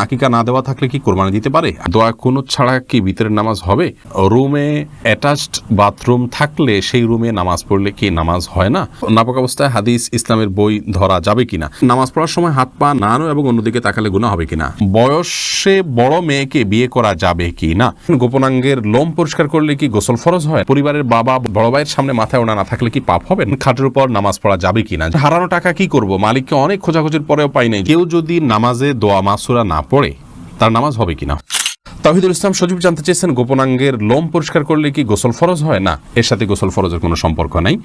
আকিকা না দেওয়া থাকলে কি কোরবানি দিতে পারে? দোয়া কুনুত ছাড়া কি ভিতরের নামাজ হবে? রুমে অ্যাটাচড বাথরুম থাকলে সেই রুমে নামাজ পড়লে কি নামাজ হয় না? নাপক অবস্থায় হাদিস ইসলামের বই ধরা যাবে কিনা? নামাজ পড়ার সময় হাত পা নাড়ানো এবং অন্যদিকে তাকালে গুণা হবে কিনা? বয়সে বড় মেয়েকে বিয়ে করা যাবে কি না গোপনাঙ্গের লোম পরিষ্কার করলে কি গোসল ফরজ হয়? পরিবারের বাবা, বড় ভাইয়ের সামনে মাথায় ওনা না থাকলে কি পাপ হবে? খাটের উপর নামাজ পড়া যাবে কিনা? হারানো টাকা কি করব? মালিককে অনেক খোঁজাখুঁজির পরেও পাই নাই। কেউ যদি নামাজে দোয়া মাসুরা না পড়ে তার নামাজ হবে কিনা? তাহিদুল ইসলাম সজীব জানতে চেয়েছেন, গোপনাঙ্গের লোম পরিষ্কার করলে কি গোসল ফরজ হয়? না, এর সাথে গোসল ফরজের কোনো সম্পর্ক নাই।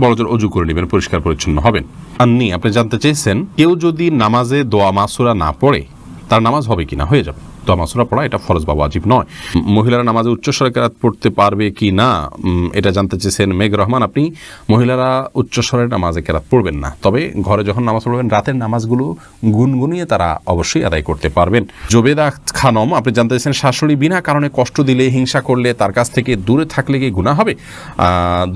বড়জোর অজু করে নেবেন, পরিষ্কার পরিচ্ছন্ন হবেন। আন্নি, আপনি জানতে চেয়েছেন, কেউ যদি নামাজে দোয়া মাসুরা না পড়ে, তার নামাজ হবে কিনা? হয়ে যাবে। দোয়া মাসুরা পড়া, এটা ফরজ বা ওয়াজিব নয়। মহিলারা নামাজে উচ্চস্বরে কেরাত পড়তে পারবে কি না? এটা জানতে চেয়েছেন মেঘ রহমান। আপনি মহিলারা উচ্চস্বরের নামাজে কেরাত পড়বেন না। তবে ঘরে যখন নামাজ পড়বেন, রাতের নামাজগুলো গুনগুনিয়ে তারা অবশ্যই আদায় করতে পারবেন। জোবেদা খানম, আপনি জানতে চেয়েছেন শাশুড়ি বিনা কারণে কষ্ট দিলে, হিংসা করলে, তার কাছ থেকে দূরে থাকলে কি গুণা হবে?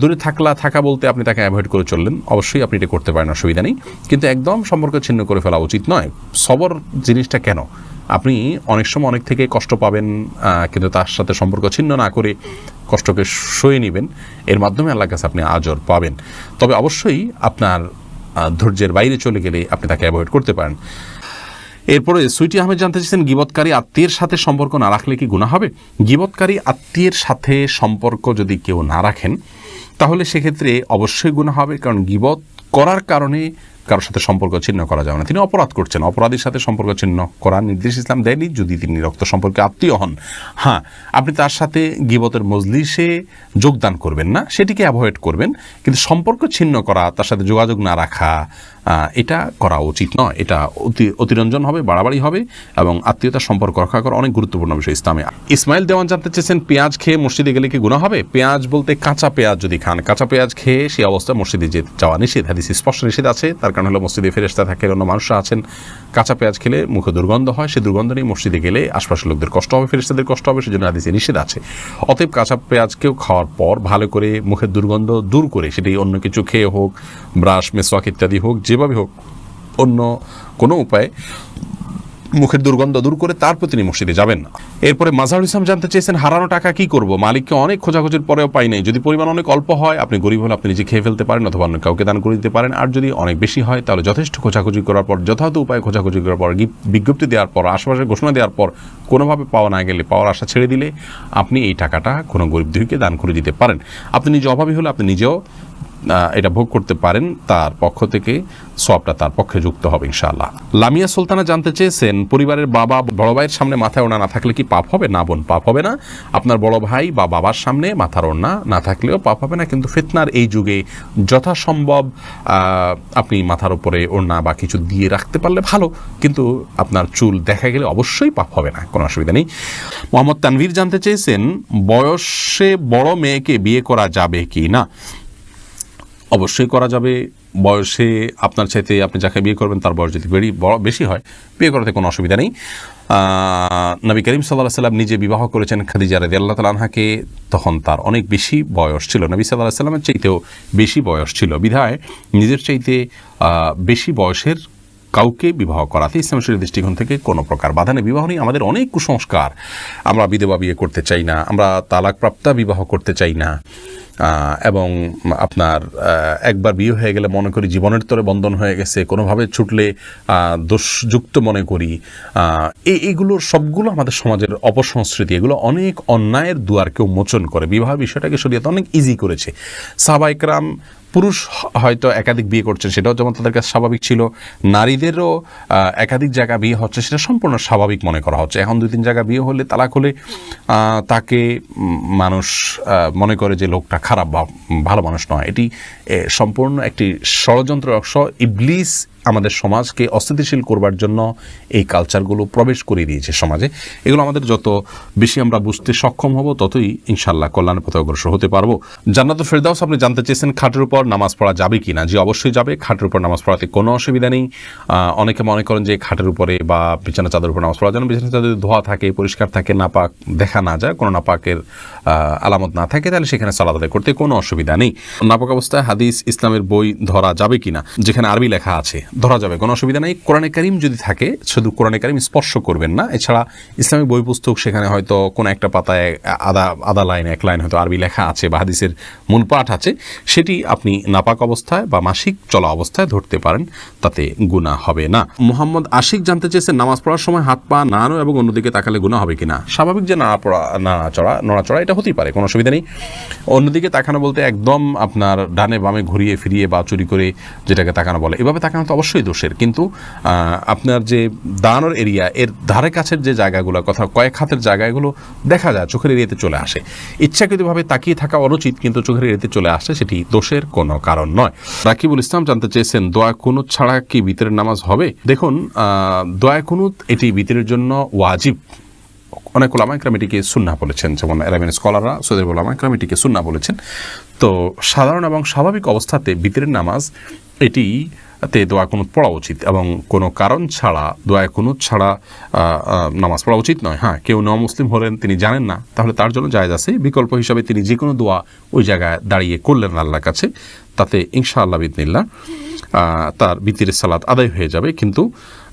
দূরে থাকলা থাকা বলতে আপনি তাকে অ্যাভয়েড করে চললেন। অবশ্যই আপনি এটা করতে পারেন, অসুবিধা নেই। কিন্তু একদম সম্পর্ক ছিন্ন করে ফেলা উচিত নয়। সবর জিনিসটা কেন? আপনি অনেক সময় অনেক থেকে কষ্ট পাবেন কিন্তু তার সাথে সম্পর্ক ছিন্ন না করে কষ্টকে সয়ে নেবেন। এর মাধ্যমে আল্লাহর কাছে আপনি আজর পাবেন। তবে অবশ্যই আপনার ধৈর্যের বাইরে চলে গেলে আপনি তাকে অ্যাভয়েড করতে পারেন। এরপরে সুইটি আহমেদ জানতে চাইছেন গিবৎকারী আত্মীয়ের সাথে সম্পর্ক না রাখলে কি গুণা হবে? গিবৎকারী আত্মীয়ের সাথে সম্পর্ক যদি কেউ না রাখেন, তাহলে সেক্ষেত্রে অবশ্যই গুণা হবে। কারণ গিবত করার কারণে কারোর সাথে সম্পর্ক ছিন্ন করা যাবে না। তিনি অপরাধ করছেন। অপরাধীর সাথে সম্পর্ক ছিন্ন করার নির্দেশ ইসলাম দেয়নি। যদি তিনি রক্ত সম্পর্কে আত্মীয় হন হ্যাঁ আপনি তার সাথে গিবতের মজলিসে যোগদান করবেন না, সেটিকে অ্যাভয়েড করবেন। কিন্তু সম্পর্ক ছিন্ন করা, তার সাথে যোগাযোগ না রাখা এটা করা উচিত নয়। এটা অতি, অতিরঞ্জন হবে, বাড়াবাড়ি হবে এবং আত্মীয়তার সম্পর্ক রক্ষা করা অনেক গুরুত্বপূর্ণ বিষয় ইসলামে। ইসমাইল দেওয়ান জানতে চেয়েছেন, পেঁয়াজ খেয়ে মসজিদে গেলে কি গুণা হবে? পেঁয়াজ বলতে কাঁচা পেঁয়াজ যদি খান, কাঁচা পেঁয়াজ খেয়ে সেই অবস্থায় মসজিদে যে যাওয়া নিষেধ, হাদিস স্পষ্ট নিষেধ আছে, তার কারণ হলো মসজিদে ফেরেস্তা থাকে অন্য মানুষরা আছেন। কাঁচা পেঁয়াজ খেলে মুখে দুর্গন্ধ হয় সেই দুর্গন্ধ নিয়ে মসজিদে গেলে আশপাশের লোকদের কষ্ট হবে ফেরেস্তাদের কষ্ট হবে, সেজন্য আদিসে নিষেধ আছে। অতএব কাঁচা পেঁয়াজকেও খাওয়ার পর ভালো করে মুখের দুর্গন্ধ দূর করে, সেটি অন্য কিছু খেয়ে হোক, ব্রাশ, মেসওয়াক ইত্যাদি হোক, যেভাবে হোক, অন্য কোনো উপায়ে মুখের দুর্গন্ধ দূর করে তারপর তিনি মসজিদে যাবেন না। এরপরে মাজাহুল ইসলাম জানতে চেয়েছেন, হারানো টাকা কি করব? মালিককে অনেক খোঁজাখুঁজির পরেও পাই নাই। যদি পরিমাণ অনেক অল্প হয়, আপনি গরিব হলে আপনি নিজে খেয়ে ফেলতে পারেন অথবা অন্য কাউকে দান করে দিতে পারেন। আর যদি অনেক বেশি হয়, তাহলে যথেষ্ট খোঁজাখুঁজি করার পর, যথাযথ উপায়ে খোঁজাখুঁজি করার পর বিজ্ঞপ্তি দেওয়ার পর আশেপাশে ঘোষণা দেওয়ার পর, কোনোভাবে পাওয়া না গেলে পাওয়ার আশা ছেড়ে দিলে আপনি এই টাকাটা কোনো গরিব দুইকে দান করে দিতে পারেন। আপনি নিজে অভাবী হলে আপনি নিজেও এটা ভোগ করতে পারেন তার পক্ষ থেকে, সবটা তার পক্ষে যুক্ত হবে ইনশাআল্লাহ। লামিয়া সুলতানা জানতে চেয়েছেন, পরিবারের বাবা বড় ভাইয়ের সামনে মাথায় ওনা না থাকলে কি পাপ হবে? না বোন, পাপ হবে না। আপনার বড় ভাই বা বাবার সামনে মাথার ওড়না না থাকলেও পাপ হবে না, কিন্তু ফিতনার এই যুগে যথাসম্ভব আপনি মাথার উপরে ওড়না বা কিছু দিয়ে রাখতে পারলে ভালো, কিন্তু আপনার চুল দেখা গেলে অবশ্যই পাপ হবে না, কোনো অসুবিধা নেই। মোহাম্মদ তানভীর জানতে চেয়েছেন, বয়সে বড় মেয়েকে বিয়ে করা যাবে কি না? অবশ্যই করা যাবে। বয়সে আপনার চাইতে আপনি যাকে বিয়ে করবেন, তার বয়স যদি বেড়ি বেশি হয়, বিয়ে করাতে কোনো অসুবিধা নেই। নবী করিম সাল্লাহ সাল্লাম নিজে বিবাহ করেছেন খাদিজা রাদি আল্লাহ তালাহাকে তখন তার অনেক বেশি বয়স ছিল। নবী সাল্লাহ সাল্লামের চাইতেও বেশি বয়স ছিল। বিধায় নিজের চাইতে বেশি বয়সের কাউকে বিবাহ করাতে ইসলাম শরীর দৃষ্টিকোণ থেকে কোনো প্রকার বাধা নেই। বিবাহ নেই আমাদের অনেক কুসংস্কার। আমরা বিধবা বিয়ে করতে চাই না, আমরা তালাকপ্রাপ্তা বিবাহ করতে চাই না। এবং আপনার একবার বিয়ে হয়ে গেলে মনে করি জীবনের তরে বন্ধন হয়ে গেছে, কোনোভাবে ছুটলে দোষযুক্ত মনে করি। এই এইগুলোর সবগুলো আমাদের সমাজের অপসংস্কৃতি, এগুলো অনেক অন্যায়ের দুয়ারকে মোচন করে। বিবাহ বিষয়টাকে শরীয়তে অনেক ইজি করেছে। সাহবাইকরাম পুরুষ হয়তো একাধিক বিয়ে করছেন, সেটাও যেমন তাদের কাছে স্বাভাবিক ছিল, নারীদেরও একাধিক জায়গা বিয়ে হচ্ছে, সেটা সম্পূর্ণ স্বাভাবিক মনে করা হচ্ছে। এখন দুই তিন জায়গা বিয়ে হলে তালাক হলে তাকে মানুষ মনে করে যে লোকটা খারাপ বা ভালো মানুষ নয়। এটি সম্পূর্ণ একটি ষড়যন্ত্র অংশ ইবলিস আমাদের সমাজকে অস্থিতিশীল করবার জন্য এই কালচারগুলো প্রবেশ করে দিয়েছে সমাজে। এগুলো আমাদের যত বেশি আমরা বুঝতে সক্ষম হব, ততই ইনশাল্লাহ কল্যাণের পথে অগ্রসর হতে পারব। জান্নাত ফেরদাউস, আপনি জানতে চেয়েছেন খাটের উপর নামাজ পড়া যাবে কি না জি, অবশ্যই যাবে। খাটের উপর নামাজ পড়াতে কোনো অসুবিধা নেই। অনেকে মনে করেন যে খাটের উপরে বা বিছানা চাদর উপর নামাজ পড়া যেন বিছানা চাদর ধোয়া থাকে, পরিষ্কার থাকে, নাপাক দেখা না যায়, কোনো নাপাকের আলামত না থাকে, তাহলে সেখানে সালাদ করতে কোনো অসুবিধা নেই। নাপাক অবস্থায় হাদিস ইসলামের বই ধরা যাবে কিনা? যেখানে আরবি লেখা আছে ধরা যাবে, কোনো অসুবিধা নেই। কোরআনে কারিম যদি থাকে, শুধু কোরআনে কারিম স্পর্শ করবেন না। এছাড়া ইসলামিক বই পুস্তক সেখানে হয়তো কোনো একটা পাতায় আদা আদা লাইন, এক লাইন হয়তো আরবি লেখা আছে বা হাদিসের মূল পাঠ আছে, সেটি আপনি নাপাক অবস্থায় বা মাসিক চলা অবস্থায় ধরতে পারেন, তাতে গুণা হবে না। মোহাম্মদ আশিক জানতে চেয়েছেন নামাজ পড়ার সময় হাত পা নাড়ানো এবং অন্যদিকে তাকালে গুণা হবে কিনা? স্বাভাবিক যে নাড়া পড়া নাড়াচড়া নড়াচড়া এটা হতেই পারে, কোনো অসুবিধা নেই। অন্যদিকে তাকানো বলতে একদম আপনার ডানে বামে ঘুরিয়ে ফিরিয়ে বা চুরি করে যেটাকে তাকানো বলে, এভাবে তাকানো তো অবশ্যই দোষের, কিন্তু আপনার যে দাঁড়ানোর এরিয়া, এর ধারে কাছের যে জায়গাগুলো কথা কয়েক হাতের জায়গাগুলো দেখা যায়, চোখের এরিয়াতে চলে আসে। ইচ্ছাকৃতভাবে তাকিয়ে থাকা অনুচিত, কিন্তু চোখের এরিয়াতে চলে আসে, সেটি দোষের কোনো কারণ নয়। রাকিবুল ইসলাম জানতে চেয়েছেন, দোয়া কুনুত ছাড়া কি ভিতরের নামাজ হবে? দেখুন দোয়া কুনুত, এটি ভিতরের জন্য ওয়াজিব। অনেক ওলামা ইকরাম এটিকে সুন্না বলেছেন, যেমন এরাবিন স্কলাররা সৌদের ওলামা ইকরাম এটিকে সুন্না বলেছেন। তো সাধারণ এবং স্বাভাবিক অবস্থাতে ভিতরের নামাজ, এটি তে দোয়া কুনুত পড়া উচিত এবং কোনো কারণ ছাড়া, দোয়া কুনুত ছাড়া নামাজ পড়া উচিত নয়। হ্যাঁ কেউ ন মুসলিম হলেন, তিনি জানেন না, তাহলে তার জন্য জায়েজ আছে। বিকল্প হিসাবে তিনি যে কোনো দোয়া ওই জায়গায় দাঁড়িয়ে করলেন আল্লাহর কাছে, তাতে ইনশা আল্লাহ বিদনিল্লা তার বিতির সালাত আদায় হয়ে যাবে। কিন্তু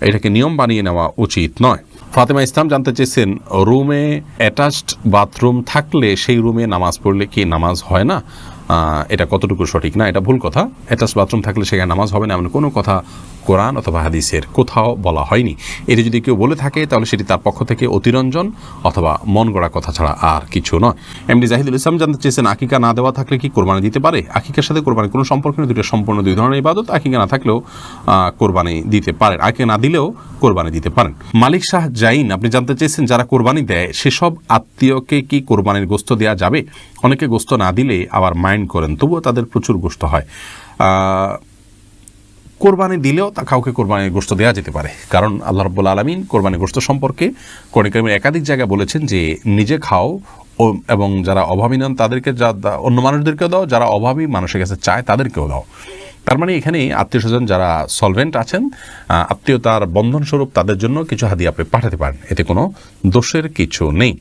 এটাকে নিয়ম বানিয়ে নেওয়া উচিত নয়। ফাতেমা ইসলাম জানতে চেয়েছেন, রুমে অ্যাটাচড বাথরুম থাকলে সেই রুমে নামাজ পড়লে কি নামাজ হয় না? এটা কতটুকু সঠিক? না, এটা ভুল কথা। অ্যাটাচ বাথরুম থাকলে সেখানে নামাজ হবে না, এমন কোনো কথা কোরআন অথবা হাদিসের কোথাও বলা হয়নি। এটি যদি কেউ বলে থাকে, তাহলে সেটি তার পক্ষ থেকে অতিরঞ্জন অথবা মন গড়া কথা ছাড়া আর কিছু নয়। এমডি জাহিদুল ইসলাম জানতে চেয়েছেন, আকিকা না দেওয়া থাকলে কি কোরবানি দিতে পারে? আকিকার সাথে কোরবানি কোনো সম্পর্ক নেই দুটো সম্পূর্ণ দুই ধরনের ইবাদত, আকিকা না থাকলেও কোরবানি দিতে পারেন। আকিকা না দিলেও কোরবানি দিতে পারেন। মালিক শাহ জাইন, আপনি জানতে চেয়েছেন, যারা কোরবানি দেয়, সেসব আত্মীয়কে কি কোরবানির গোস্ত দেওয়া যাবে? অনেকে গোস্ত না দিলে আবার মাইন্ড করেন, তবুও তাদের প্রচুর গোস্ত হয়। কোরবানি দিলেও তা কাউকে কোরবানির গোস্ত দেওয়া যেতে পারে। কারণ আল্লাহ রব্বুল আলমিন কোরবানির গোস্ত সম্পর্কে কর্ণিকামের একাধিক জায়গায় বলেছেন যে, নিজে খাও ও, এবং যারা অভাবী নন তাদেরকে যা অন্য মানুষদেরকেও দাও, যারা অভাবী মানুষের কাছে চায় তাদেরকেও দাও। তার মানে এখানে আত্মীয় স্বজন যারা সলভেন্ট আছেন আত্মীয়তার বন্ধনস্বরূপ তাদের জন্য কিছু হাদিয়া আপনি পাঠাতে পারেন। এতে কোনো দোষের কিছু নেই।